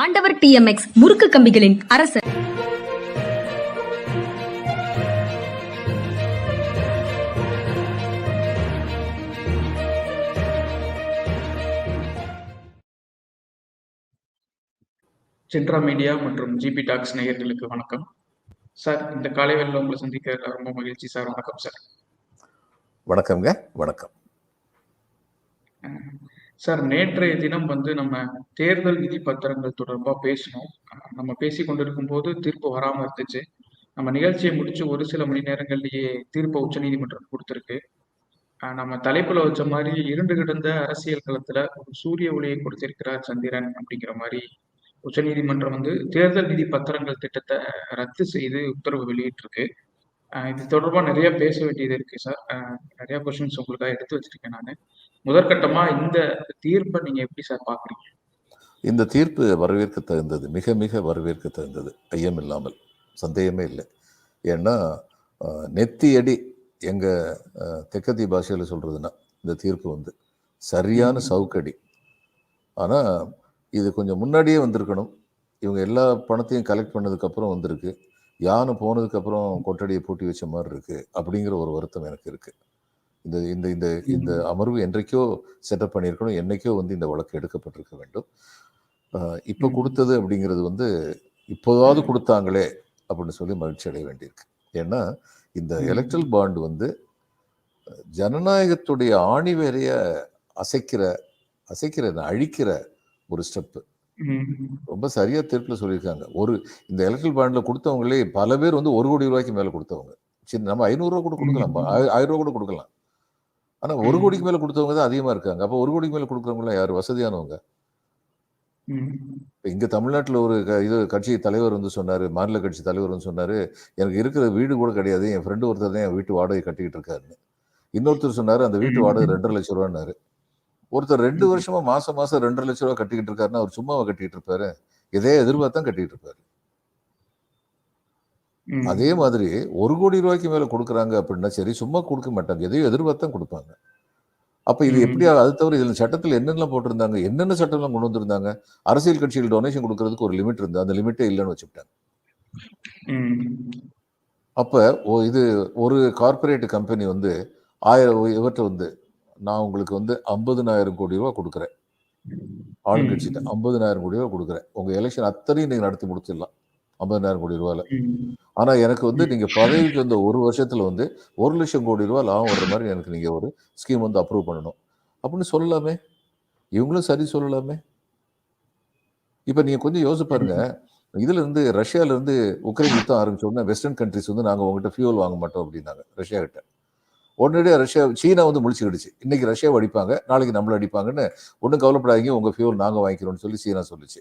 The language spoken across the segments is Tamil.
ஆண்டவர் டிஎம்எக்ஸ் முறுக்கு கம்பிகளின் அரசர். சென்ட்ரா மீடியா மற்றும் ஜிபி டாக்ஸ் நேயர்களுக்கு வணக்கம். சார் இந்த காலை உங்களை சந்திக்க ரொம்ப மகிழ்ச்சி சார் வணக்கம் சார் வணக்கம்ங்க வணக்கம். சார் நேற்றைய தினம் வந்து நம்ம தேர்தல் விதி பத்திரங்கள் தொடர்பாக பேசணும் நம்ம பேசி கொண்டிருக்கும் போது தீர்ப்பு வராமல் இருந்துச்சு. நம்ம நிகழ்ச்சியை முடிச்சு ஒரு சில மணி நேரங்கள்லேயே தீர்ப்பை உச்சநீதிமன்றம் கொடுத்திருக்கு. நம்ம தலைப்புல வச்ச மாதிரி இருண்டு கிடந்த அரசியல் களத்துல ஒரு சூரிய ஒளியை கொடுத்திருக்கிறார் சந்திரன் அப்படிங்கிற மாதிரி உச்சநீதிமன்றம் வந்து தேர்தல் விதி பத்திரங்கள் திட்டத்தை ரத்து செய்து உத்தரவு வெளியிட்டிருக்கு. இது தொடர்பாக நிறைய பேச வேண்டியது இருக்கு சார். நிறைய கொஸ்டின்ஸ் உங்களுக்காக எடுத்து வச்சிருக்கேன் நான். முதற்கட்டமா இந்த தீர்ப்பை நீங்க எப்படி சார் பாக்குறீங்க? இந்த தீர்ப்பு வரவேற்க தகுந்தது. மிக மிக வரவேற்க தகுந்தது. ஐயம் இல்லாமல். சந்தேகமே இல்லை. ஏன்னா அஹ், நெத்தி அடி எங்கள் தெக்கத்தி பாஷையில் சொல்கிறதுனா இந்த தீர்ப்பு வந்து சரியான. சவுக்கடி. ஆனால் இது கொஞ்சம் முன்னாடியே வந்திருக்கணும். இவங்க எல்லா பணத்தையும் கலெக்ட் பண்ணதுக்கப்புறம் வந்திருக்கு. யானை போனதுக்கப்புறம் கொட்டடியை பூட்டி வச்ச மாதிரி இருக்கு. அப்படிங்கிற ஒரு வருத்தம் எனக்கு இருக்கு. இந்த இந்த இந்த இந்த அமர்வு என்றைக்கோ செட்டப் பண்ணியிருக்கணும். என்னைக்கோ வந்து இந்த வழக்கு எடுக்கப்பட்டிருக்க வேண்டும். இப்போ. கொடுத்தது அப்படிங்கிறது வந்து இப்போதாவது கொடுத்தாங்களே அப்படின்னு சொல்லி மகிழ்ச்சி அடைய வேண்டியிருக்கு. ஏன்னா இந்த. எலக்ட்ரல் பாண்ட் வந்து ஜனநாயகத்துடைய ஆணிவேரைய அசைக்கிற அசைக்கிற அழிக்கிற ஒரு ஸ்டெப்பு. ரொம்ப சரியா தீர்ப்புல சொல்லியிருக்காங்க. ஒரு இந்த எலக்ட்ரல் பாண்ட்ல கொடுத்தவங்களே பல பேர் வந்து ஒரு கோடி ரூபாய்க்கு மேல கொடுத்தவங்க. சரி நம்ம ஐநூறு ரூபா கூட கொடுக்கலாம். ஆயிரம் ரூபா கூட கொடுக்கலாம். ஆனா ஒரு. கோடிக்கு மேல கொடுத்தவங்க தான் அதிகமா இருக்காங்க அப்போ ஒரு கோடிக்கு மேல கொடுக்குறவங்க யார் வசதியானவங்க இங்க தமிழ்நாட்டுல ஒரு இது கட்சி தலைவர் வந்து சொன்னாரு மாநில கட்சி தலைவர் வந்து சொன்னாரு எனக்கு இருக்கிற வீடு கூட கிடையாது என் ஃப்ரெண்டு ஒருத்தர் தான் என் வீட்டு வாடகை கட்டிக்கிட்டு இருக்காருன்னு இன்னொருத்தர் சொன்னாரு அந்த வீட்டு. வாடகை ரெண்டரை லட்சம் ரூபான்னாரு ஒருத்தர் ரெண்டு. வருஷமா மாசம் மாசம் ரெண்டரை லட்சம் ரூபாய் கட்டிக்கிட்டு இருக்காருன்னா அவர் சும்மாவை கட்டிட்டு இருப்பாரு இதே எதிர்பார்த்தான் கட்டிட்டு இருப்பாரு. அதே மாதிரி ஒரு கோடி ரூபாய்க்கு மேல கொடுக்குறாங்க அப்படின்னா சரி சும்மா கொடுக்க மாட்டாங்க. எதையும் எதிர்பார்த்து கொடுப்பாங்க. அப்ப இது. எப்படி அது தவிர இதுல சட்டத்துல என்னென்னலாம் போட்டிருந்தாங்க என்னென்ன சட்டம்லாம் கொண்டு வந்திருந்தாங்க? அரசியல் கட்சிகள் டொனேஷன் கொடுக்கறதுக்கு ஒரு லிமிட் இருந்து அந்த லிமிட்டே இல்லைன்னு வச்சுட்டாங்க. அப்ப இது ஒரு கார்ப்பரேட் கம்பெனி வந்து ஆயிரம் இவர்கிட்ட வந்து நான் உங்களுக்கு வந்து ஐம்பதுனாயிரம் கோடி ரூபாய் கொடுக்குறேன். ஆளுங்கட்சிட்ட ம். ஐம்பதுனாயிரம் கோடி ரூபாய் கொடுக்குறேன். உங்க எலெக்ஷன் அத்தனையும் நீங்க நடத்தி முடிச்சிடலாம். ஐம்பதுனாயிரம் கோடி ரூபாயில. ஆனா எனக்கு வந்து நீங்க பதவிக்கு வந்த ஒரு வருஷத்துல வந்து ஒரு லட்சம் கோடி ரூபாய் லாபம் வர்ற மாதிரி எனக்கு நீங்க ஒரு ஸ்கீம் வந்து அப்ரூவ் பண்ணணும். அப்படின்னு சொல்லலாமே. இவங்களும் சரி சொல்லலாமே. இப்ப நீங்க கொஞ்சம் யோசிச்சு பாருங்க. இதுல இருந்து ரஷ்யால இருந்து உக்ரைன் யுத்தம் ஆரம்பிச்ச உடனே வெஸ்டர்ன் கண்ட்ரிஸ் வந்து நாங்க உங்ககிட்ட ஃபியூல் வாங்க மாட்டோம் அப்படின்னாங்க ரஷ்யா கிட்ட. உடனடியாக ரஷ்யா சீனா வந்து முழிச்சுக்கிடுச்சு. இன்னைக்கு ரஷ்யாவை அடிப்பாங்க நாளைக்கு நம்மள அடிப்பாங்கன்னு ஒன்றும் கவலைப்படாதீங்க உங்க ஃபியூல் நாங்க வாங்கிக்கிறோம்னு சொல்லி சீனா சொல்லுச்சு.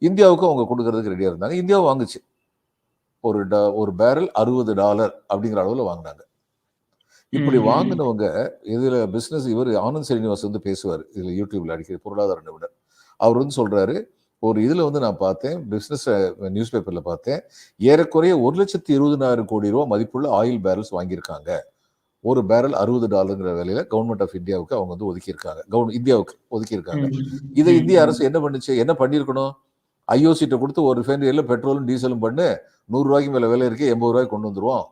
இந்தியாவுக்கும் அவங்க கொடுக்கறதுக்கு ரெடியா இருந்தாங்க. இந்தியாவும் வாங்குச்சு. ஒரு ட- ஒரு பேரல் அறுபது டாலர் அப்படிங்கிற அளவுல வாங்கினாங்க. இப்படி. வாங்கினவங்க இதுல பிசினஸ் இவர் ஆனந்த் ஸ்ரீனிவாஸ் வந்து பேசுவார். இதுல யூடியூப்ல அடிக்கடி பொருளாதார நிபுணர். அவர் வந்து சொல்றாரு ஒரு இதுல வந்து நான் பார்த்தேன் பிசினஸ் நியூஸ் பேப்பர்ல பார்த்தேன் ஏறக்குறைய ஒரு லட்சத்தி இருபதினாயிரம் கோடி ரூபாய் மதிப்புள்ள ஆயில் பேரல்ஸ் வாங்கியிருக்காங்க. ஒரு பேரல் அறுபது டாலருங்கிற விலையில கவர்மெண்ட் ஆஃப் இந்தியாவுக்கு அவங்க வந்து ஒதுக்கியிருக்காங்க. கவர்மெண்ட் இந்தியாவுக்கு ஒதுக்கியிருக்காங்க. இதை. இந்திய அரசு என்ன பண்ணுச்சு? என்ன பண்ணியிருக்கணும்? ஐஓசிட்ட கொடுத்து ஒரு ரிஃபைனரியில் பெட்ரோலும் டீசலும் பண்ணு நூறு ரூபாய்க்கு மேல விலை இருக்கு எண்பது ரூபாய்க்கு கொண்டு வந்துருவோம்.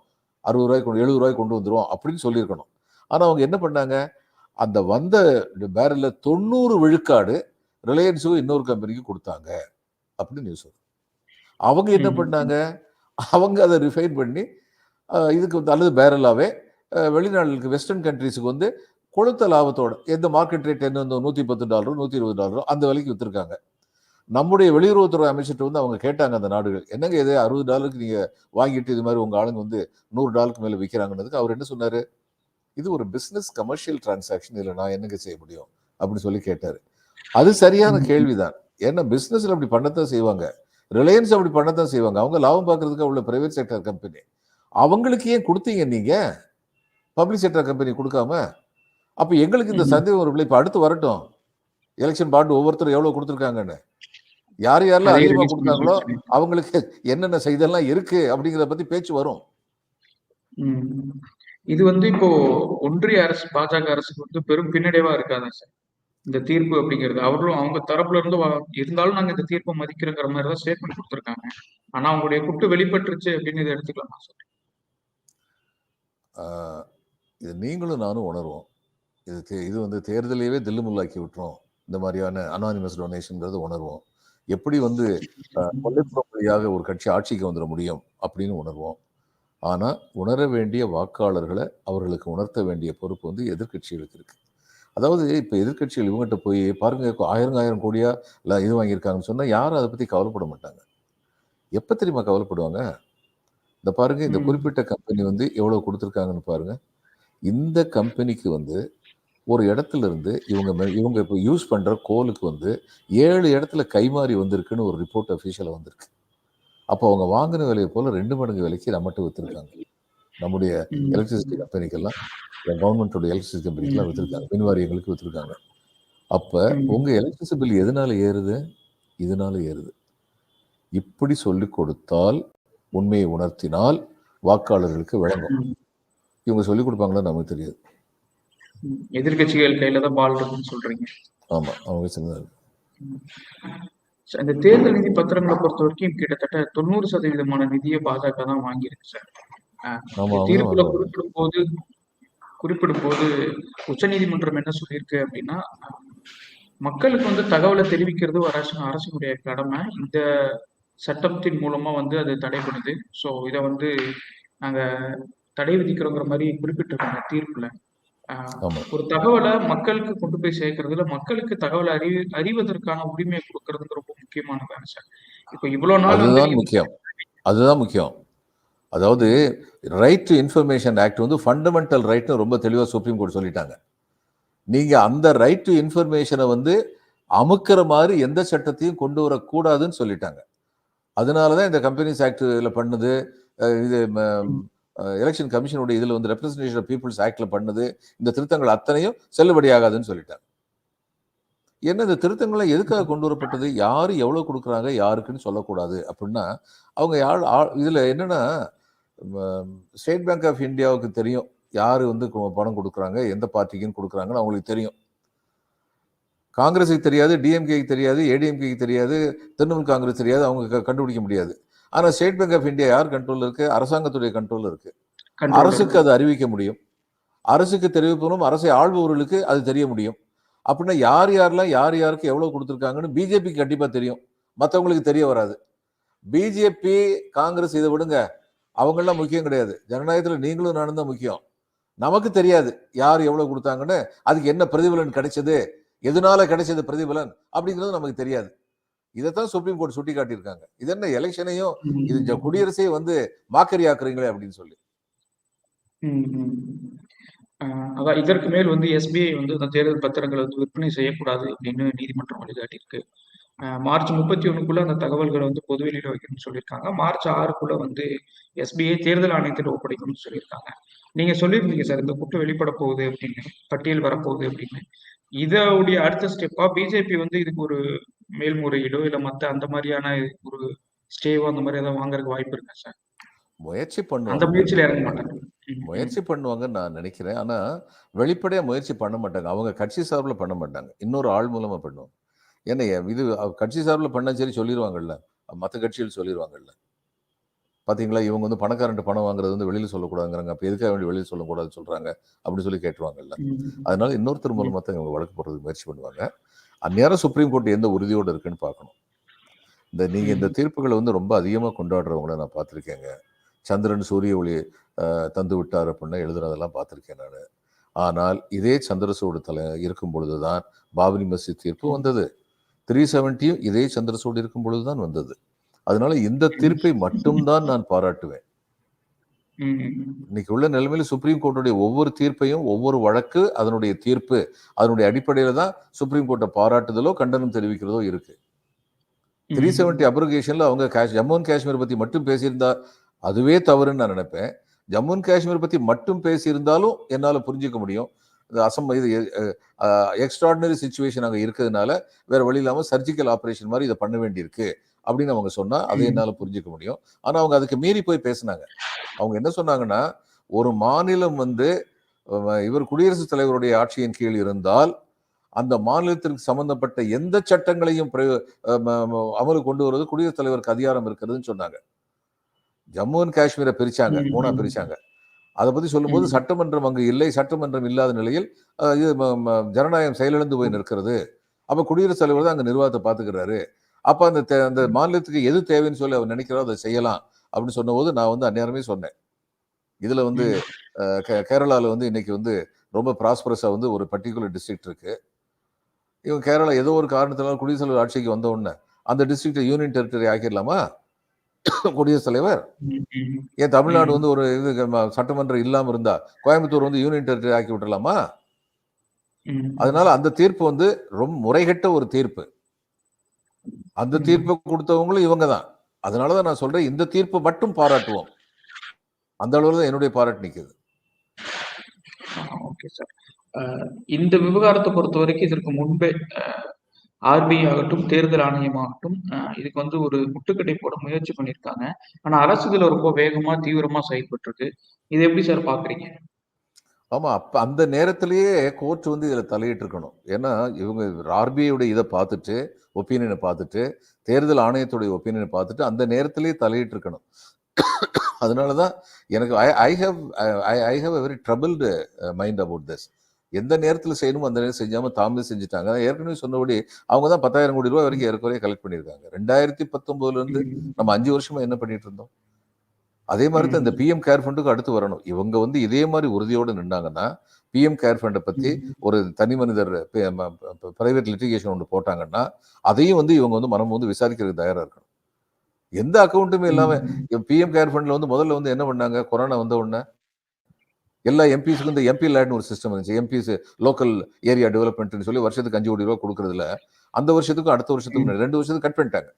அறுபது ரூபாய்க்கு கொண்டு எழுபது ரூபாய்க்கு கொண்டு வந்துருவோம் அப்படின்னு சொல்லியிருக்கணும். ஆனா அவங்க என்ன பண்ணாங்க? அந்த வந்த பேரல்ல தொண்ணூறு விழுக்காடு ரிலையன்ஸுக்கு இன்னொரு கம்பெனிக்கு கொடுத்தாங்க அப்படின்னு நியூஸ் அவங்க என்ன. பண்ணாங்க? அவங்க அதை ரிஃபைன் பண்ணி இதுக்கு வந்து அல்லது பேரலாவே அஹ், வெளிநாடுகளுக்கு வெஸ்டர்ன் கண்ட்ரீஸுக்கு வந்து கொளுத்த லாபத்தோட எந்த மார்க்கெட் ரேட் என்ன வந்து நூற்றி பத்து டாலரோ நூற்றி இருபது டாலரோ அந்த விலைக்கு விற்றுருக்காங்க நம்முடைய வெளியுறவுத்துறை அமைச்சர்கிட்ட வந்து அவங்க கேட்டாங்க அந்த நாடுகள். என்னங்க இது? அறுபது டாலருக்கு நீங்க வாங்கிட்டு இது மாதிரி உங்க ஆளுங்க வந்து நூறு டாலருக்கு மேல விற்கிறாங்கன்னதுக்கு அவர் என்ன சொன்னாரு? இது ஒரு பிசினஸ் கமர்ஷியல் டிரான்சாக்ஷன் இதுல நான் என்னங்க செய்ய முடியும்? அப்படின்னு சொல்லி கேட்டாரு. அது சரியான. கேள்விதான். ஏன்னா பிசினஸ்ல அப்படி பண்ணத்தான் செய்வாங்க. ரிலையன்ஸ் அப்படி பண்ணத்தான் செய்வாங்க. அவங்க லாபம் பார்க்கறதுக்கு உள்ள பிரைவேட் செக்டர் கம்பெனி அவங்களுக்கு ஏன் கொடுத்தீங்க நீங்க? பப்ளிக் செக்டர் கம்பெனி கொடுக்காம? அப்ப எங்களுக்கு இந்த. சந்தேகம் வரும்ல. இப்ப அடுத்து வரட்டும். எலெக்ஷன் பாண்டு ஒவ்வொருத்தரும் எவ்வளவு கொடுத்துருக்காங்கன்னு. யார் யாரெல்லாம் பண்ணி கொடுத்தாங்களோ. அவங்களுக்கு என்னென்ன செய்தெல்லாம் இருக்கு அப்படிங்கிறத பத்தி பேச்சு வரும். இது வந்து இப்போ ஒன்றிய அரசு பாஜக அரசுக்கு வந்து பெரும் பின்னடைவா இருக்காதா சார்? இந்த தீர்ப்பு அப்படிங்கிறது. அவர்களும் அவங்க தரப்புல இருந்து இருந்தாலும் நாங்க இந்த தீர்ப்பை மதிக்கிறோங்கிற மாதிரி தான் ஸ்டேட்மெண்ட் கொடுத்துருக்காங்க. ஆனா அவங்களுடைய குட்டு வெளிப்பட்டுருச்சு அப்படின்னு இதை எடுத்துக்கலாம் சார்? இது நீங்களும் நானும் உணர்வோம். இது இது வந்து தேர்தலையவே தில்லுமுல்லாக்கி விட்டுரும். இந்த மாதிரியான அனானிமஸ் டொனேஷன்ங்கிறது உணர்வோம். எப்படி வந்து வழியாக ஒரு கட்சி ஆட்சிக்கு வந்துட முடியும் அப்படின்னு உணர்வோம். ஆனா உணர வேண்டிய வாக்காளர்களை அவர்களுக்கு உணர்த்த வேண்டிய பொறுப்பு வந்து எதிர்க்கட்சிகளுக்கு இருக்கு. அதாவது இப்ப எதிர்க்கட்சிகள் இவங்ககிட்ட போய் பாருங்க ஆயிரம் ஆயிரம் கோடியா இல்ல இது வாங்கியிருக்காங்கன்னு சொன்னா யாரும் அதை பத்தி கவலைப்பட மாட்டாங்க. எப்ப தெரியுமா கவலைப்படுவாங்க? இந்த பாருங்க இந்த. குறிப்பிட்ட கம்பெனி வந்து எவ்வளவு கொடுத்துருக்காங்கன்னு பாருங்க. இந்த கம்பெனிக்கு வந்து ஒரு இடத்துல இருந்து இவங்க இவங்க இப்போ யூஸ் பண்ற கோலுக்கு வந்து ஏழு இடத்துல கைமாறி வந்திருக்குன்னு ஒரு ரிப்போர்ட் அஃபிஷியலாக வந்திருக்கு அப்போ அவங்க வாங்கின விலையை போல ரெண்டு மடங்கு விலைக்கு நம்மகிட்ட வித்துருக்காங்க நம்முடைய. எலக்ட்ரிசிட்டி கம்பெனிக்கெல்லாம் கவர்மெண்டோட எலக்ட்ரிசிட்டி கம்பெனிக்கெல்லாம் ம். வித்துருக்காங்க மின் வாரியங்களுக்கு வித்துருக்காங்க அப்ப ம். உங்க எலக்ட்ரிசிட்டி பில் எதனால ஏறுது இதனால ஏறுது இப்படி சொல்லிக் கொடுத்தால் உண்மையை உணர்த்தினால் வாக்காளர்களுக்கு விளங்கும் ம். இவங்க சொல்லிக் கொடுப்பாங்களா நமக்கு தெரியாது ம். எதிர்க்கட்சிகள் கையில தான் பால் இருக்குன்னு சொல்றீங்க. ஆமா அவங்க சொன்னது இந்த தேர்தல் நிதி பத்திரங்களை பொறுத்த வரைக்கும் கிட்டத்தட்ட தொண்ணூறு சதவீதமான நிதியை பாஜக தான் வாங்கியிருக்கு சார் தீர்ப்புல. குறிப்பிடும் போது குறிப்பிடும் போது உச்சநீதிமன்றம் என்ன சொல்லியிருக்கு அப்படின்னா மக்களுக்கு வந்து தகவலை தெரிவிக்கிறது அரசு அரசினுடைய கடமை. இந்த சட்டத்தின் மூலமா வந்து அது தடைபடுது. ஸோ இதை வந்து நாங்க தடை விதிக்கிறோங்கிற மாதிரி குறிப்பிட்டிருக்காங்க தீர்ப்புல. ஒரு தகவலை மக்களுக்கு கொண்டு போய் சேர்க்கறதுல மக்களுக்கு தகவலை அறி அறிவதற்கான உரிமையை கொடுக்கறதுங்க ரொம்ப முக்கியமானதான சார். இப்போ இவ்வளவு நாள் அதுதான் முக்கியம். அதுதான் முக்கியம். அதாவது ரைட் டு இன்ஃபர்மேஷன் ஆக்ட் வந்து ஃபண்டமெண்டல் ரைட்னு ரொம்ப தெளிவா சுப்ரீம் கோர்ட் சொல்லிட்டாங்க. நீங்க அந்த ரைட் டு இன்ஃபர்மேஷனை வந்து அமுக்கிற மாதிரி எந்த சட்டத்தையும் கொண்டு வரக்கூடாதுன்னு சொல்லிட்டாங்க. அதனால தான் இந்த கம்பெனிஸ் ஆக்டில் பண்ணுது இது எலெக்ஷன் கமிஷனுடைய இதில் வந்து ரெப்ரஸன்டேஷன் ஆஃப் பீப்புள்ஸ் ஆக்டில் பண்ணுது. இந்த திருத்தங்கள் அத்தனையும் செல்லுபடியாகாதுன்னு சொல்லிட்டார். என்ன இந்த திருத்தங்களை எதுக்காக கொண்டு வரப்பட்டது? யார் எவ்வளோ கொடுக்குறாங்க? யாருக்குன்னு சொல்லக்கூடாது. அப்படின்னா அவங்க யார் ஆ- இதில் என்னென்னா ஸ்டேட் பேங்க் ஆஃப் இந்தியாவுக்கு தெரியும் யார் வந்து பணம் கொடுக்குறாங்க எந்த பார்ட்டிக்குன்னு கொடுக்குறாங்கன்னு அவங்களுக்கு தெரியும். காங்கிரஸுக்கு தெரியாது டிஎம்கேக்கு தெரியாது ஏடிஎம்கேக்கு தெரியாது திரிணாமுல் காங்கிரஸ் தெரியாது அவங்க க- கண்டுபிடிக்க முடியாது. ஆனா ஸ்டேட் பேங்க் ஆஃப் இந்தியா யார் கண்ட்ரோல் இருக்கு? அரசாங்கத்துடைய கண்ட்ரோல் இருக்கு. அரசுக்கு அதை அறிவிக்க முடியும். அரசுக்கு தெரிவிப்பதும் அரசை ஆள்பவர்களுக்கு அது தெரிய முடியும். அப்படின்னா யார் யாரெல்லாம் யார் யாருக்கு எவ்வளவு கொடுத்துருக்காங்கன்னு பிஜேபிக்கு கண்டிப்பா தெரியும். மற்றவங்களுக்கு தெரிய வராது. பிஜேபி காங்கிரஸ் இதை விடுங்க. அவங்கெல்லாம் முக்கியம் கிடையாது. ஜனநாயகத்துல நீங்களும் நானும் தான் முக்கியம். நமக்கு தெரியாது யார் எவ்வளவு கொடுத்தாங்கன்னு. அதுக்கு என்ன பிரதிபலன் கிடைச்சது? எதனால கிடைச்சது பிரதிபலன்? அப்படிங்கிறது நமக்கு தெரியாது. இதைத்தான் சுப்ரீம் கோர்ட் சுட்டி காட்டியிருக்காங்க இது என்ன எலெக்ஷனையும் இது குடியரசையும் வந்து மாக்கரி ஆக்குறீங்களே அப்படின்னு சொல்லி. அதான் இதற்கு மேல் வந்து எஸ்பிஐ வந்து அந்த தேர்தல் பத்திரங்களை வந்து விற்பனை செய்யக்கூடாது அப்படின்னு நீதிமன்றம் வழிகாட்டியிருக்கு. மார்ச் முப்பத்தி ஒண்ணுக்குள்ள அந்த தகவல்களை வந்து பொது வெளியில வைக்கணும்னு சொல்லியிருக்காங்க. மார்ச் ஆறுக்குள்ள வந்து எஸ்பிஐ தேர்தல் ஆணையத்தில் ஒப்படைக்கணும்னு சொல்லியிருக்காங்க. நீங்க சொல்லியிருந்தீங்க சார் இந்த குற்றம் வெளிப்பட போகுது அப்படின்னு பட்டியல் வரப்போகுது அப்படின்னு. இதோடைய அடுத்த ஸ்டெப்பா பிஜேபி வந்து இதுக்கு ஒரு மேல்முறையீடோ இல்ல மத்த அந்த மாதிரியான ஒரு ஸ்டேவோ அந்த மாதிரி ஏதாவது வாங்குறதுக்கு வாய்ப்பு இருக்கா சார் முயற்சி அந்த பண்ணுவாங்க. முயற்சியில இறங்க மாட்டாங்க. முயற்சி பண்ணுவாங்கன்னு நான் நினைக்கிறேன். ஆனா வெளிப்படையா முயற்சி பண்ண மாட்டாங்க. அவங்க கட்சி சார்பில் பண்ண மாட்டாங்க. இன்னொரு ஆள் மூலமா பண்ணுவாங்க. ஏன்னா இது கட்சி சார்பில் பண்ண சரி சொல்லிடுவாங்கல்ல மற்ற கட்சிகள் சொல்லிடுவாங்கல்ல பாத்தீங்களா இவங்க வந்து பணக்காரன்ட்டு பணம் வாங்குறது வந்து வெளியில சொல்லக்கூடாதுங்கிறாங்க. அப்ப எதுக்காக வேண்டி வெளியில சொல்லக்கூடாதுன்னு சொல்றாங்க? அப்படின்னு சொல்லி கேட்டுருவாங்கல்ல. அதனால இன்னொருத்தர் மூலமா தான் இவங்க வழக்கு போடுறதுக்கு முயற்சி பண்ணுவாங்க. அந்நேரம் சுப்ரீம் கோர்ட் எந்த உறுதியோடு இருக்குன்னு பார்க்கணும். இந்த நீங்க இந்த தீர்ப்புகளை வந்து ரொம்ப அதிகமா கொண்டாடுறவங்கள நான் பார்த்திருக்கேங்க. சந்திரன் சூரிய ஒளி தந்து விட்டார் அப்படின்னா எழுதுறதெல்லாம் பார்த்திருக்கேன் நான். ஆனால் இதே சந்திரசூடு தலை இருக்கும் பொழுதுதான் பாபரி மஸ்ஜித் தீர்ப்பு வந்தது. த்ரீ செவன்ட்டியும் இதே சந்திரசூடு இருக்கும் பொழுதுதான் வந்தது. அதனால இந்த தீர்ப்பை மட்டும்தான் நான் பாராட்டுவேன். இன்னைக்கு உள்ள நிலைமையில சுப்ரீம் கோர்ட்டுடைய ஒவ்வொரு தீர்ப்பையும் ஒவ்வொரு வழக்கு அதனுடைய தீர்ப்பு அதனுடைய அடிப்படையில தான் சுப்ரீம் கோர்ட்டை பாராட்டுதலோ கண்டனம் தெரிவிக்கிறதோ இருக்கு. த்ரீ செவன்டி அப்ரிகேஷன்ல அவங்க காஷ் ஜம்மு அண்ட் காஷ்மீர் பத்தி மட்டும் பேசியிருந்தா அதுவே தவறுன்னு நான் நினைப்பேன். ஜம்மு அண்ட் காஷ்மீர் பத்தி மட்டும் பேசியிருந்தாலும் என்னால புரிஞ்சுக்க முடியும். இது அசம் இது எக்ஸ்ட்ராடினரி சுச்சுவேஷன் அங்கே இருக்கிறதுனால வேற வழி இல்லாமல் சர்ஜிக்கல் ஆப்ரேஷன் மாதிரி இதை பண்ண வேண்டியிருக்கு. அப்படின்னு அவங்க சொன்னா அதை. என்னால் புரிஞ்சுக்க முடியும். ஆனா அவங்க அதுக்கு மீறி போய் பேசினாங்க. அவங்க என்ன சொன்னாங்கன்னா ஒரு மாநிலம் வந்து இவர் குடியரசுத் தலைவருடைய ஆட்சியின் கீழ் இருந்தால் அந்த மாநிலத்திற்கு சம்பந்தப்பட்ட எந்த சட்டங்களையும் அமலுக்கு கொண்டு வருவது குடியரசுத் தலைவருக்கு அதிகாரம் இருக்கிறதுன்னு சொன்னாங்க. ஜம்மு அண்ட் காஷ்மீரை பிரிச்சாங்க மூணா. பிரிச்சாங்க. அதை பத்தி சொல்லும்போது. சட்டமன்றம் அங்கு இல்லை. சட்டமன்றம் இல்லாத நிலையில் இது ஜனநாயகம் செயலிழந்து போய் நிற்கிறது. அப்ப குடியரசுத் தலைவர் தான் அங்க நிர்வாகத்தை பாத்துக்கிறாரு அப்ப அந்த அந்த மாநிலத்துக்கு எது தேவைன்னு சொல்லி அவர் நினைக்கிறாரோ அதை செய்யலாம் அப்படின்னு சொன்னபோது நான் வந்து அந்நேரமே சொன்னேன். இதுல வந்து அஹ், கே- கேரளால வந்து இன்னைக்கு வந்து ரொம்ப ப்ராஸ்பரஸா வந்து ஒரு பர்டிகுலர் டிஸ்ட்ரிக்ட் இருக்கு. இவங்க கேரளா ஏதோ ஒரு காரணத்தினால குடியரசுத் தலைவர் ஆட்சிக்கு வந்த உடனே அந்த டிஸ்ட்ரிக்டை யூனியன் டெரிட்டரி ஆக்கிடலாமா? குடியரசுத் தலைவர். ஏன் தமிழ்நாடு. வந்து ஒரு இது சட்டமன்றம் இல்லாம இருந்தா கோயம்புத்தூர் வந்து யூனியன் டெரிட்டரி ஆக்கி விட்டுலாமா. அதனால அந்த தீர்ப்பு வந்து ரொம்ப முறைகெட்ட ஒரு தீர்ப்பு. அந்த ம். தீர்ப்பை கொடுத்தவங்களும் இவங்க தான் அதனாலதான் நான் சொல்றேன் இந்த தீர்ப்பை மட்டும் பாராட்டுவோம். அந்த அளவுல தான் என்னுடைய பாராட்டு நிற்குது ஓகே சார். இந்த விவகாரத்தை பொறுத்த வரைக்கும் இதற்கு முன்பே ஆர்பிஐ ஆகட்டும் தேர்தல் ஆணையமாகட்டும் ஆகட்டும் இதுக்கு வந்து ஒரு முட்டுக்கட்டை போட முயற்சி பண்ணியிருக்காங்க. ஆனா அரசு இதுல ரொம்ப வேகமா தீவிரமா செயல்பட்டு இருக்கு இது எப்படி சார் பாக்குறீங்க ஆமா அப்ப அந்த நேரத்திலேயே கோர்ட் வந்து இதுல தலையிட்டு இருக்கணும் ஏன்னா இவங்க ஆர்பிஐயோட இதை பார்த்துட்டு ஒப்பீனியனை பார்த்துட்டு தேர்தல் ஆணையத்துடைய ஒப்பீனியனை பார்த்துட்டு அந்த நேரத்திலேயே தலையிட்டு இருக்கணும் அதனாலதான் எனக்கு I I have I have a very troubled mind about this எந்த நேரத்தில் செய்யணுமோ அந்த நேரம் செஞ்சாம தாமதம் செஞ்சுட்டாங்க. ஏற்கனவே சொன்னபடி அவங்க தான் பத்தாயிரம் கோடி ரூபாய் வரைக்கும் ஏற்கனவே கலெக்ட் பண்ணியிருக்காங்க. ரெண்டாயிரத்தி பத்தொன்பதுல இருந்து நம்ம அஞ்சு வருஷமா என்ன பண்ணிட்டு இருந்தோம்? அதே மாதிரி தான் இந்த பிஎம் கேர் ஃபண்டுக்கு அடுத்து வரணும். இவங்க வந்து இதே மாதிரி உறுதியோடு நின்னாங்கன்னா பிஎம் கேர் ஃபண்டை பத்தி ஒரு தனி மனிதர் பிரைவேட் லிட்டிகேஷன் ஒன்று போட்டாங்கன்னா அதையும் வந்து இவங்க வந்து மனம் வந்து விசாரிக்கிறதுக்கு தயாரா இருக்கணும். எந்த அக்கௌண்ட்டுமே இல்லாம பிஎம் கேர் ஃபண்ட்ல வந்து முதல்ல வந்து என்ன பண்ணாங்க? கொரோனா வந்த உடனே எல்லா எம்பிஸுக்கும் இந்த எம்பி லேட்னு ஒரு சிஸ்டம் இருந்துச்சு. எம்பிஸ் லோக்கல் ஏரியா டெவலப்மெண்ட்னு சொல்லி வருஷத்துக்கு அஞ்சு கோடி ரூபா கொடுக்கறதுல அந்த வருஷத்துக்கும் அடுத்த வருஷத்துக்கும் ரெண்டு வருஷத்துக்கு கட் பண்ணிட்டாங்க.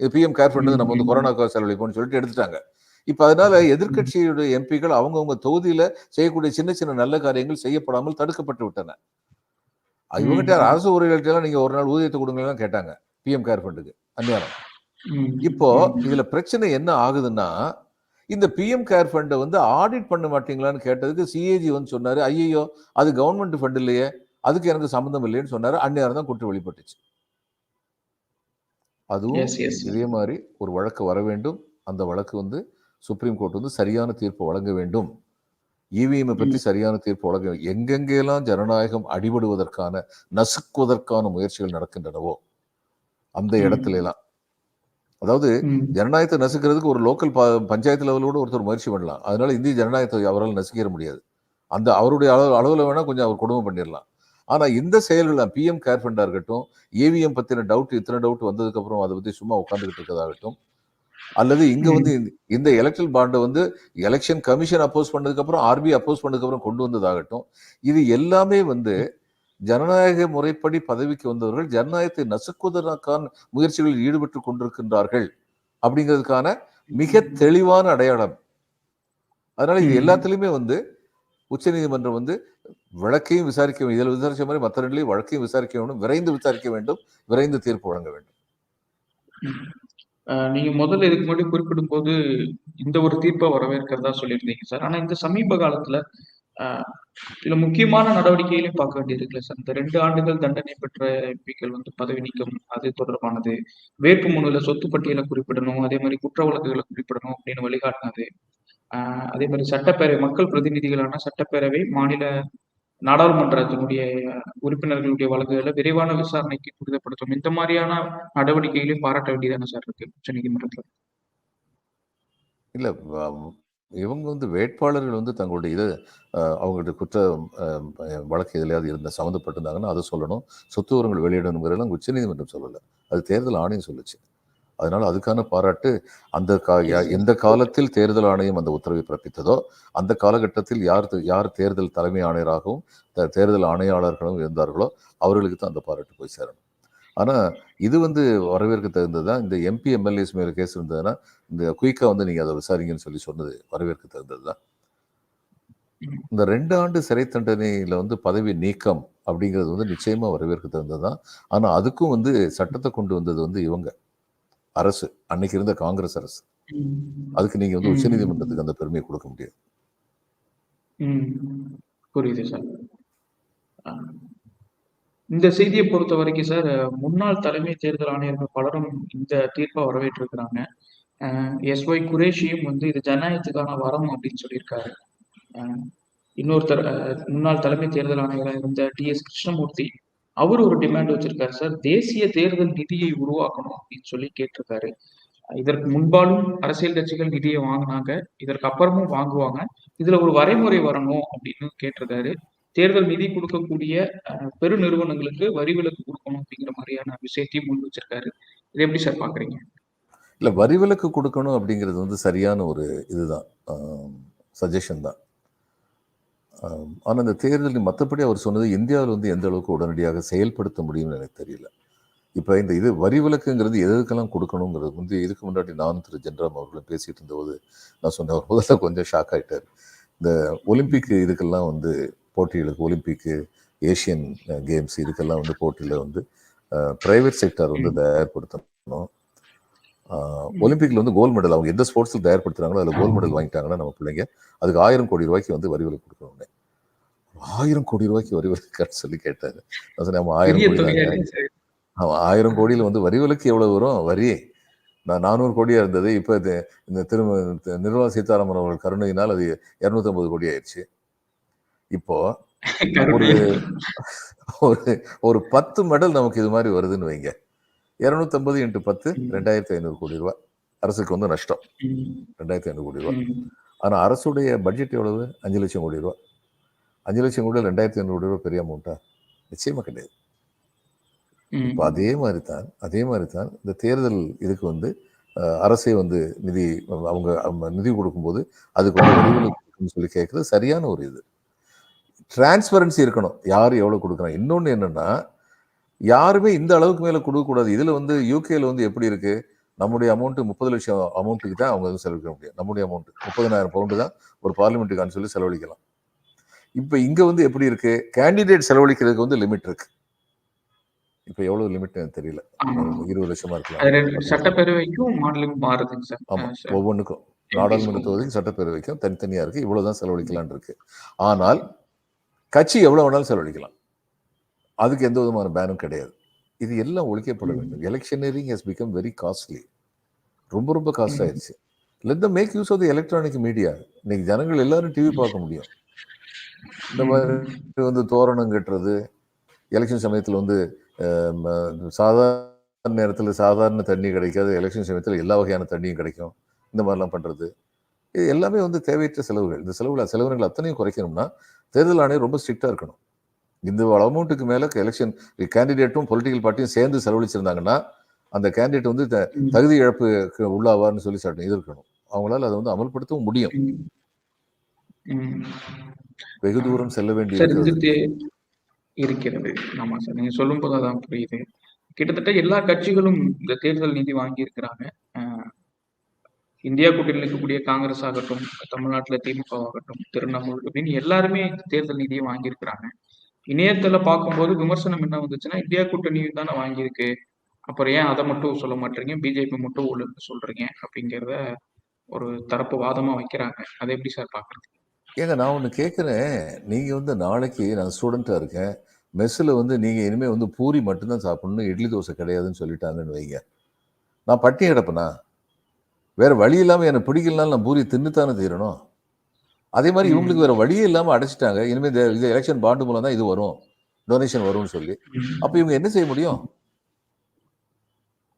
இது பிஎம் கேர் ஃபண்ட் நம்ம வந்து கொரோனாக்காக செலவழிப்போம்னு சொல்லிட்டு எடுத்துட்டாங்க. இப்ப அதனால எதிர்க்கட்சியுடைய எம்பிக்கள் அவங்கவுங்க தொகுதியில செய்யக்கூடிய சின்ன சின்ன நல்ல காரியங்கள் செய்யப்படாமல் தடுக்கப்பட்டு விட்டன. இவங்ககிட்ட. அரசு ஊழியர்கள்ட்ட நீங்க ஒரு நாள் ஊதியத்தை கொடுங்கலாம் கேட்டாங்க. பிஎம் கேர் ஃபண்டுக்கு அந்நியாரம் இப்போ இதுல பிரச்சனை என்ன ஆகுதுன்னா இந்த பிஎம் கேர் ஃபண்டை வந்து ஆடிட் பண்ண மாட்டீங்களான்னு கேட்டதுக்கு சிஏஜி வந்து சொன்னாரு ஐயோ அது கவர்மெண்ட் ஃபண்ட் இல்லையே அதுக்கு எனக்கு சம்மந்தம் இல்லைன்னு சொன்னாரு அந்நேரம் தான் குற்றம் வெளிப்பட்டுச்சு. அதுவும் இதே மாதிரி ஒரு வழக்கு வர வேண்டும். அந்த வழக்கு வந்து சுப்ரீம் கோர்ட் வந்து சரியான தீர்ப்பு வழங்க வேண்டும். இவிஎம் பற்றி சரியான தீர்ப்பு வழங்க வேண்டும். எங்கெங்கெல்லாம் ஜனநாயகம் அடிபடுவதற்கான நசுக்குவதற்கான முயற்சிகள் நடக்கின்றனவோ அந்த. இடத்துல எல்லாம் அதாவது ஜனநாயகத்தை நசுக்கிறதுக்கு ஒரு லோக்கல் பஞ்சாயத்து லெவலோட ஒருத்தர் முயற்சி பண்ணலாம். அதனால இந்திய ஜனநாயகத்தை அவரால் நசுக்கிற முடியாது. அந்த அவருடைய அளவு அளவில் வேணா கொஞ்சம் அவர் கொடுமை பண்ணிடலாம். ஆனா இந்த செயல்கள் பிஎம் கேர் ஃபண்டா இருக்கட்டும் ஏவிஎம் பத்தின டவுட் இத்தனை டவுட் வந்ததுக்கு அப்புறம் அதை பத்தி சும்மா உட்காந்துக்கிட்டு இருக்கதாகட்டும் அல்லது இங்க வந்து இந்த- எலக்ட்ரல் பாண்டை வந்து எலெக்ஷன் கமிஷன் அப்போஸ் பண்ணதுக்கு அப்புறம் ஆர்பிஐ அப்போஸ் பண்ணதுக்கு அப்புறம் கொண்டு வந்ததாகட்டும். இது எல்லாமே வந்து ஜனநாயக முறைப்படி பதவிக்கு வந்தவர்கள் ஜனநாயகத்தை நசுக்குவதற்கான முயற்சிகளில் ஈடுபட்டு கொண்டிருக்கின்றார்கள் அப்படிங்கிறதுக்கான மிக தெளிவான அடையாளம். அதனால இது. எல்லாத்துலயுமே வந்து உச்சநீதிமன்றம் வந்து வழக்கையும் விசாரிக்க வேண்டும் இதில் விசாரிச்ச மாதிரி மற்ற ரெண்டுலையும் வழக்கையும் விசாரிக்க வேண்டும் விரைந்து விசாரிக்க வேண்டும் விரைந்து தீர்ப்பு வழங்க வேண்டும். நீங்க முதல்ல இதுக்கு முன்னாடி குறிப்பிடும் போது இந்த ஒரு தீர்ப்பை வரவேற்கிறதா சொல்லியிருந்தீங்க சார். ஆனா இந்த சமீப காலத்துல அஹ், இதுல முக்கியமான நடவடிக்கைகளையும் பார்க்க வேண்டியிருக்குல்ல சார். இந்த ரெண்டு ஆண்டுகள் தண்டனை பெற்ற எம்பிக்கள் வந்து பதவி நீக்கம் அது தொடர்பானது. வேட்பு மனுல சொத்து பட்டியலை குறிப்பிடணும் அதே மாதிரி குற்ற வழக்குகளை குறிப்பிடணும் அப்படின்னு வழிகாட்டினது. அதே மாதிரி சட்டப்பேரவை மக்கள் பிரதிநிதிகளான சட்டப்பேரவை மாநில நாடாளுமன்றத்தினுடைய உறுப்பினர்களுடைய வழக்குகளை விரைவான விசாரணைக்கு துரிதப்படுத்தும் இந்த மாதிரியான நடவடிக்கைகளையும் பாராட்ட வேண்டியதான சார் இருக்கு உச்ச நீதிமன்றத்தில்? இல்ல இவங்க வந்து வேட்பாளர்கள் வந்து தங்களுடைய இது அஹ், அவங்களுடைய குற்ற அஹ், வழக்கு எதிலையாவது இருந்த சம்மந்தப்பட்டிருந்தாங்கன்னா அதை சொல்லணும். சொத்து விவரங்கள் வெளியிடணுங்கிறதெல்லாம் உச்சநீதிமன்றம் சொல்லலை. அது தேர்தல் ஆணையம் சொல்லுச்சு. அதனால அதுக்கான பாராட்டு அந்த கா எந்த காலத்தில் தேர்தல் ஆணையம் அந்த உத்தரவை பிறப்பித்ததோ அந்த காலகட்டத்தில் யார் யார் தேர்தல் தலைமை ஆணையராகவும் தேர்தல் ஆணையாளர்களும் இருந்தார்களோ அவர்களுக்கு தான் அந்த பாராட்டு போய் சேரணும். ஆனா இது வந்து வரவேற்க தகுந்தது தான். இந்த எம்பி எம்எல்ஏஸ் மேல கேஸ் இருந்ததுன்னா இந்த குயிக்கா வந்து நீங்க அதை விசாரிங்கன்னு சொல்லி சொன்னது வரவேற்க தகுந்தது தான். இந்த ரெண்டு ஆண்டு சிறை தண்டனையில வந்து பதவி நீக்கம் அப்படிங்கிறது வந்து நிச்சயமா வரவேற்க தகுந்தது தான். ஆனா அதுக்கும் வந்து சட்டத்தை கொண்டு வந்தது வந்து இவங்க. அரசு அன்னைக்கு இருந்த காங்கிரஸ் அரசு. அதுக்கு நீங்க வந்து. உச்சநீதிமன்றத்துக்கு அந்த பெருமையை கொடுக்க முடியாது. புரியுது சார். இந்த செய்தியை பொறுத்த வரைக்கும் சார் முன்னாள் தலைமை தேர்தல் ஆணையர்கள் பலரும் இந்த தீர்ப்பை வரவேற்றிருக்கிறாங்க. எஸ் ஒய் குரேஷியும் வந்து இது ஜனநாயகத்துக்கான வரம் அப்படின்னு சொல்லியிருக்காரு. இன்னொருத்தர் முன்னாள் தலைமை தேர்தல் ஆணையராக இருந்த டி எஸ் கிருஷ்ணமூர்த்தி அவர் ஒரு டிமாண்ட் வச்சிருக்காரு சார் தேசிய தேர்தல் நிதியை உருவாக்கணும் அப்படின்னு சொல்லி கேட்டிருக்காரு. இதற்கு முன்பாலும் அரசியல் கட்சிகள் நிதியை வாங்கினாங்க இதற்கு அப்புறமும் வாங்குவாங்க. இதுல ஒரு வரைமுறை வரணும் அப்படின்னு கேட்டிருக்காரு. தேர்தல் நிதி கொடுக்கக்கூடிய பெரு நிறுவனங்களுக்கு வரி விலக்கு கொடுக்கணும் அப்படிங்கிற மாதிரியான விஷயத்தையும் முன் வச்சிருக்காரு. இதை எப்படி சார் பாக்குறீங்க? இல்லை வரி விலக்கு கொடுக்கணும் அப்படிங்கிறது வந்து சரியான ஒரு இதுதான். சஜஷன் தான். ஆனால் இந்த தேர்தல் மற்றபடி அவர் சொன்னது இந்தியாவில் வந்து எந்த அளவுக்கு உடனடியாக செயல்படுத்த முடியும்னு எனக்கு தெரியல. இப்போ இந்த இது வரி விலக்குங்கிறது எதுக்கெல்லாம் கொடுக்கணுங்கிறது வந்து இதுக்கு முன்னாடி நானும் திரு ஜென்ராம் அவர்களும் பேசிட்டு இருந்தபோது நான் சொன்னேன். அவர் முதல்ல கொஞ்சம் ஷாக் ஆயிட்டார். இந்த ஒலிம்பிக் இதுக்கெல்லாம் வந்து போட்டிகளுக்கு ஒலிம்பிக்கு ஏஷியன் கேம்ஸ் இதுக்கெல்லாம் வந்து போட்டியில் வந்து ப்ரைவேட் செக்டர் வந்து தயார்படுத்தணும். ஒலிம்பிக்ல வந்து கோல்டு மெடல் அவங்க எந்த ஸ்போர்ட்ஸில் தயார்படுத்துறாங்களோ அதில் கோல்டு மெடல் வாங்கிட்டாங்கன்னா நம்ம பிள்ளைங்க அதுக்கு ஆயிரம் கோடி ரூபாய்க்கு வந்து வரி விலக்கு கொடுக்கணும்னு ஆயிரம் கோடி ரூபாய்க்கு வரி விலக்குன்னு சொல்லி கேட்டாரு. ஆமா ஆயிரம் கோடி தொகையா தாங்க இருக்கு சார். ஆமா ஆயிரம் கோடியில் வந்து வரி விலக்கு எவ்வளவு வரும்? வரி நான் நானூறு கோடியா இருந்தது இப்போ இந்த திரும்ப நிர்மலா சீதாராமன் அவர்கள் கருணையினால் அது இரநூத்தம்பது கோடி ஆயிடுச்சு. இப்போ ஒரு ஒரு ஒரு பத்து மெடல் நமக்கு இது மாதிரி வருதுன்னு வைங்க. இரநூத்தம்பது இன்ட்டு பத்து. ரெண்டாயிரத்தி ஐநூறு கோடி ரூபாய். அரசுக்கு வந்து நஷ்டம். ரெண்டாயிரத்தி ஐநூறு கோடி ரூபாய். ம், ஆனா அரசுடைய பட்ஜெட் எவ்வளவு? அஞ்சு லட்சம் கோடி ரூபாய். அஞ்சு லட்சம் கோடி ரெண்டாயிரத்தி ஐநூறு கோடி ரூபாய் பெரிய அமௌண்ட்டா நிச்சயமா கிடையாது. இப்போ அதே மாதிரி தான் அதே மாதிரி தான் இந்த தேர்தல் இதுக்கு வந்து அரசே வந்து நிதி அவங்க நிதி கொடுக்கும்போது அதுக்கு வந்து வரிவிலக்கு கொடுக்கணும்னு சொல்லி கேட்குறது சரியான ஒரு இது. டிரான்ஸ்பரன்சி இருக்கணும். யார் எவ்வளோ கொடுக்குறாங்க? இன்னொன்று என்னன்னா யாருமே இந்த அளவுக்கு மேலே கொடுக்கக்கூடாது. இதில் வந்து யூகேல வந்து எப்படி இருக்கு? நம்முடைய அமௌண்ட் முப்பது லட்சம் அமௌண்ட்டுக்கு தான் அவங்க வந்து செலவழிக்க முடியும். நம்முடைய அமௌண்ட் முப்பதனாயிரம் பவுண்டு தான் ஒரு பார்லிமெண்ட்டுக்கான்னு சொல்லி செலவழிக்கலாம். இப்போ இங்கே வந்து எப்படி இருக்கு? கேண்டிடேட் செலவழிக்கிறதுக்கு வந்து லிமிட் இருக்கு. இப்போ எவ்வளவு லிமிட் எனக்கு தெரியல. இருபது லட்சமா இருக்கலாம். சட்டப்பேரவைக்கும் மாநிலம் மாறுதுங்க சார். ஆமா. ஒவ்வொன்றுக்கும் நாடாளுமன்ற க்கும். தொகுதிக்கும் சட்டப்பேரவைக்கும் தனித்தனியா இருக்கு. இவ்வளவுதான் செலவழிக்கலாம்னு இருக்கு. ஆனால் கட்சி எவ்வளவு வேணாலும் செலவழிக்கலாம். அதுக்கு எந்த விதமான பேனும் கிடையாது. இது எல்லாம் ஒழிக்கப்பட. வேண்டும். Electioneering has become very costly ரொம்ப ரொம்ப காஸ்ட். ஆயிடுச்சு. Let the make use of the electronic media இன்னைக்கு ஜனங்கள் எல்லாரும் டிவி பார்க்க முடியும். இந்த மாதிரி வந்து தோரணம் கட்டுறது எலெக்ஷன் சமயத்தில் வந்து சாதாரண நேரத்தில் சாதாரண தண்ணி கிடைக்காது. எலெக்ஷன் சமயத்தில் எல்லா வகையான தண்ணியும் கிடைக்கும். இந்த மாதிரிலாம் பண்ணுறது இது எல்லாமே வந்து தேவையற்ற செலவுகள். இந்த செலவுகள் செலவினங்கள் அத்தனையும் குறைக்கணும்னா தேர்தல் ஆணையம் ரொம்ப ஸ்ட்ரிக்டாக இருக்கணும். இந்த அமௌண்ட்டுக்கு மேலே எலெக்ஷன் கேண்டிடேட்டும் பொலிட்டிக்கல் பார்ட்டியும் சேர்ந்து செலவழிச்சிருந்தாங்கன்னா அந்த கேண்டிடேட் வந்து. தகுதி இழப்புக்கு உள்ளாவார்னு சொல்லி சட்டம் இது இருக்கணும். அவங்களால அதை வந்து அமல்படுத்தவும் முடியும். வெகு தூரம் செல்ல வேண்டி சார் இது இருக்கிறது. ஆமா சார் நீங்க சொல்லும் போது அதான் புரியுது. கிட்டத்தட்ட எல்லா கட்சிகளும் இந்த தேர்தல் நிதி வாங்கி இருக்கிறாங்க இந்தியா கூட்டணியில் இருக்கக்கூடிய காங்கிரஸ் ஆகட்டும் தமிழ்நாட்டுல திமுக ஆகட்டும் திரிணாமுல் அப்படின்னு எல்லாருமே தேர்தல் நிதியை வாங்கியிருக்கிறாங்க. இணையத்துல பார்க்கும்போது விமர்சனம் என்ன வந்துச்சுன்னா இந்தியா கூட்டணி தானே வாங்கியிருக்கு. அப்புறம் ஏன் அதை மட்டும் சொல்ல மாட்டீங்க பிஜேபி மட்டும் ஒழுங்கு சொல்றீங்க அப்படிங்கிறத ஒரு தரப்பு வாதமா வைக்கிறாங்க. அதை எப்படி சார் பாக்குறது ஏங்க நான் ஒன்று கேட்குறேன் நீங்கள் வந்து நாளைக்கு நான் ஸ்டூடெண்ட்டாக இருக்கேன். மெஸ்ஸில் வந்து நீங்கள் இனிமேல் வந்து பூரி மட்டும்தான் சாப்பிடணும் இட்லி தோசை கிடையாதுன்னு சொல்லிட்டாங்கன்னு வைங்க. நான் பட்டி கிடப்பேனா? வேறு வழி இல்லாமல் எனக்கு பிடிக்கலனாலும் நான் பூரி தின்னுத்தானே தீரணும்? அதே மாதிரி. இவங்களுக்கு வேற வழியே இல்லாமல் அடைச்சிட்டாங்க. இனிமேல் இந்த- இது எலெக்ஷன் பாண்டு மூலம் தான் இது வரும். டொனேஷன் வரும்னு சொல்லி. அப்போ இவங்க என்ன செய்ய முடியும்?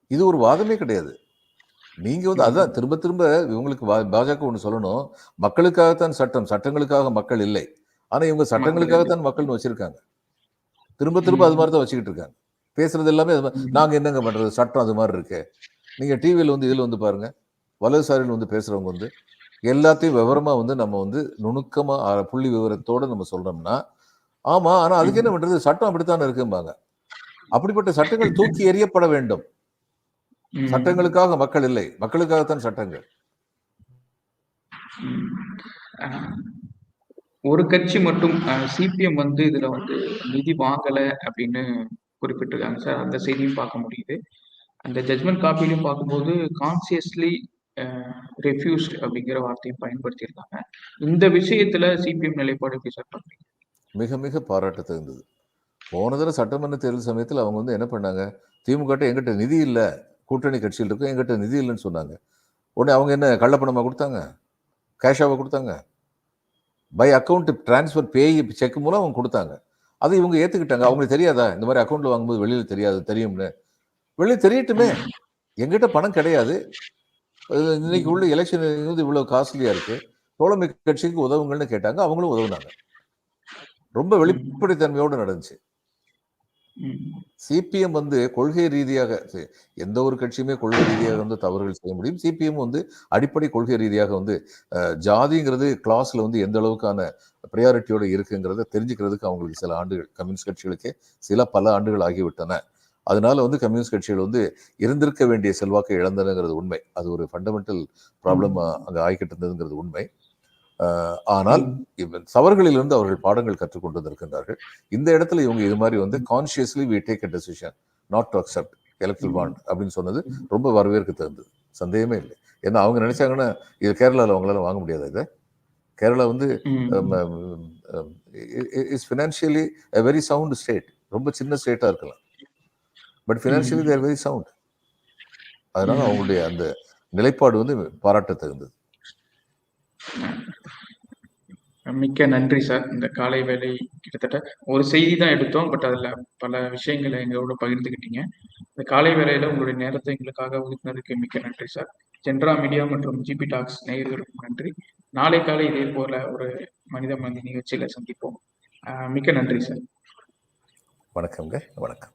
இது ஒரு வாதமே கிடையாது. நீங்க வந்து அதான் திரும்ப திரும்ப இவங்களுக்கு பாஜக ஒன்று சொல்லணும். மக்களுக்காகத்தான் சட்டம். சட்டங்களுக்காக மக்கள் இல்லை. ஆனா இவங்க சட்டங்களுக்காகத்தான் மக்கள்னு வச்சிருக்காங்க. திரும்ப திரும்ப அது மாதிரி தான் வச்சுக்கிட்டு இருக்காங்க. பேசுறது எல்லாமே. நாங்க என்னங்க பண்றது? சட்டம் அது மாதிரி இருக்கு. நீங்க டிவியில் வந்து இதுல வந்து பாருங்க. வலதுசாரியில் வந்து பேசுறவங்க வந்து எல்லாத்தையும் விவரமா வந்து நம்ம வந்து நுணுக்கமா புள்ளி விவரத்தோட நம்ம சொல்றோம்னா ஆமா ஆனா அதுக்கு என்ன பண்றது? சட்டம் அப்படித்தானே இருக்கும்பாங்க. அப்படிப்பட்ட சட்டங்கள் தூக்கி எறியப்பட வேண்டும். சட்டங்களுக்காக மக்கள் இல்லை. மக்களுக்காகத்தான் சட்டங்கள். ஒரு கட்சி மட்டும் சிபிஎம் வந்து இதுல வந்து நிதி வாங்கல அப்படின்னு குறிப்பிட்டிருக்காங்க சார். அந்த செய்தியும் பார்க்க முடியுது. அந்த ஜட்மெண்ட் காப்பிலையும் பார்க்கும்போது கான்சியஸ்லி ரெஃப்யூஸ்ட் அப்படிங்கிற வார்த்தையும் பயன்படுத்தியிருக்காங்க. இந்த விஷயத்துல சிபிஎம் நிலைப்பாடு எப்படி சார் பண்றீங்க? மிக மிக பாராட்ட தகுந்தது போன தடவை சட்டமன்ற தேர்தல் சமயத்தில் அவங்க வந்து என்ன பண்ணாங்க? திமுக எங்கிட்ட நிதி இல்லை. கூட்டணி கட்சியில் இருக்கும் எங்கிட்ட நிதி இல்லைன்னு சொன்னாங்க. உடனே அவங்க என்ன கள்ளப்பணமாக கொடுத்தாங்க? கேஷாவை கொடுத்தாங்க? By account transfer pay cheque மூலம் அவங்க கொடுத்தாங்க. அதை இவங்க ஏற்றுக்கிட்டாங்க அவங்களுக்கு தெரியாதா? இந்த மாதிரி அக்கௌண்ட்டில் வாங்கும்போது வெளியில் தெரியாது தெரியும்னு. வெளியில் தெரியட்டுமே. எங்கிட்ட பணம் கிடையாது. இன்னைக்கு உள்ள எலெக்ஷன் வந்து இவ்வளவு காஸ்ட்லியா இருக்கு. தோழமை கட்சிக்கு உதவுங்கள்னு கேட்டாங்க அவங்களும் உதவுனாங்க. ரொம்ப வெளிப்படைத்தன்மையோடு நடந்துச்சு. சிபிஎம் வந்து கொள்கை ரீதியாக எந்த ஒரு கட்சியுமே கொள்கை ரீதியாக வந்து தவறுகள் செய்ய முடியும். சிபிஎம் வந்து அடிப்படை கொள்கை ரீதியாக வந்து ஜாதிங்கிறது கிளாஸ்ல வந்து எந்த அளவுக்கான ப்ரையாரிட்டியோட இருக்குங்கிறத தெரிஞ்சுக்கிறதுக்கு அவங்களுக்கு சில ஆண்டுகள் கம்யூனிஸ்ட் கட்சிகளுக்கே சில பல ஆண்டுகள் ஆகிவிட்டன. அதனால வந்து கம்யூனிஸ்ட் கட்சிகள் வந்து இருந்திருக்க வேண்டிய செல்வாக்கை இழந்தனங்கிறது உண்மை. அது ஒரு ஃபண்டமெண்டல் ப்ராப்ளம் அங்கே ஆகிக்கிட்டு இருந்ததுங்கிறது உண்மை. ஆனால் இவன் தவறுகளிலிருந்து அவர்கள் பாடங்கள் கற்றுக்கொண்டு வந்திருக்கின்றார்கள். இந்த இடத்துல இவங்க இது மாதிரி வந்து consciously we take a decision not to accept electoral bond அப்படின்னு சொன்னது ரொம்ப வரவேற்க தகுந்தது சந்தேகமே இல்லை. ஏன்னா அவங்க நினைச்சாங்கன்னா இது கேரளாவில் அவங்களால வாங்க முடியாது இதை? கேரளா வந்து is financially very sound state ரொம்ப சின்ன ஸ்டேட்டாக இருக்கலாம். But financially there very sound அதனால. அவங்களுடைய அந்த நிலைப்பாடு வந்து பாராட்ட தகுந்தது மிக்க நன்றி சார். இந்த காலை வேலை கிட்டத்தட்ட ஒரு செய்தி தான் எடுத்தோம். பட் அதில் பல விஷயங்களை எங்களோட பகிர்ந்துக்கிட்டீங்க இந்த காலை வேலையில உங்களுடைய நேரத்தை எங்களுக்காக ஒதுக்குனதுக்கு மிக்க நன்றி சார். ஜென்ரா மீடியா மற்றும் ஜிபி டாக்ஸ் நேயர்களுக்கும் நன்றி. நாளை காலை இதே போல ஒரு மனித மனித நிகழ்ச்சியில சந்திப்போம். மிக்க நன்றி சார். வணக்கம்ங்க. வணக்கம்.